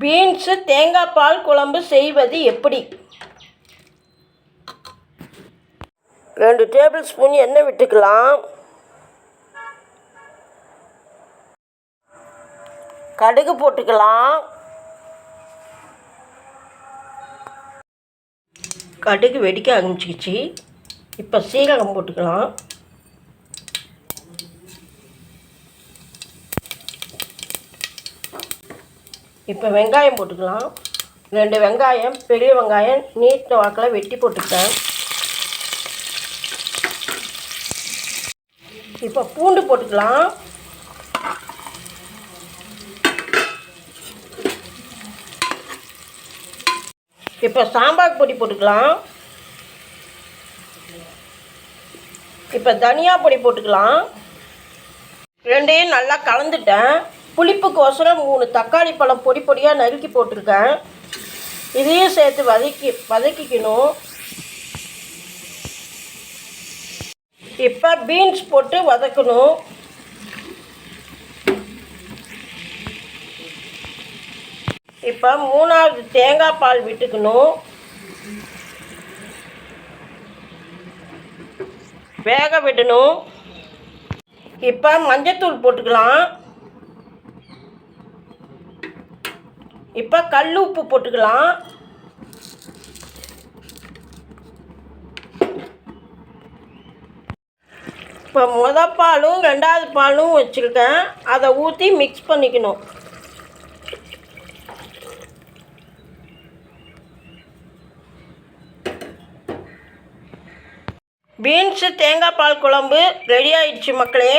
Beans தேங்காய் பால் குழம்பு செய்வது எப்படி? ரெண்டு டேபிள் ஸ்பூன் எண்ணெய் விட்டுக்கலாம். கடுகு போட்டுக்கலாம். கடுகு வெடிக்க ஆரம்பிச்சிக்கிச்சு இப்போ சீரகம் போட்டுக்கலாம். இப்போ வெங்காயம் போட்டுக்கலாம். ரெண்டு வெங்காயம் பெரிய வெங்காயம் நீட்ட வாக்கில் வெட்டி போட்டுக்கிட்டேன். இப்போ பூண்டு போட்டுக்கலாம். இப்போ சாம்பார் பொடி போட்டுக்கலாம். இப்போ தனியா பொடி போட்டுக்கலாம். ரெண்டையும் நல்லா கலந்துட்டேன். புளிப்புக்கோசரம் மூணு. தக்காளி பழம் பொடி பொடியாக நறுக்கி போட்டிருக்கேன். இதையும் சேர்த்து வதக்கி வதக்கிக்கணும். இப்போ பீன்ஸ் போட்டு வதக்கணும். இப்போ மூணாவது தேங்காய் பால் விட்டுக்கணும். வேக விடணும். இப்போ மஞ்சத்தூள் போட்டுக்கலாம். இப்போ கல் உப்பு போட்டுக்கலாம். இப்போ முத பாலும் ரெண்டாவது பாலும் வச்சுருக்கேன். அதை ஊற்றி மிக்ஸ் பண்ணிக்கணும். பீன்ஸு தேங்காய் பால் குழம்பு ரெடி ஆயிடுச்சு மக்களே.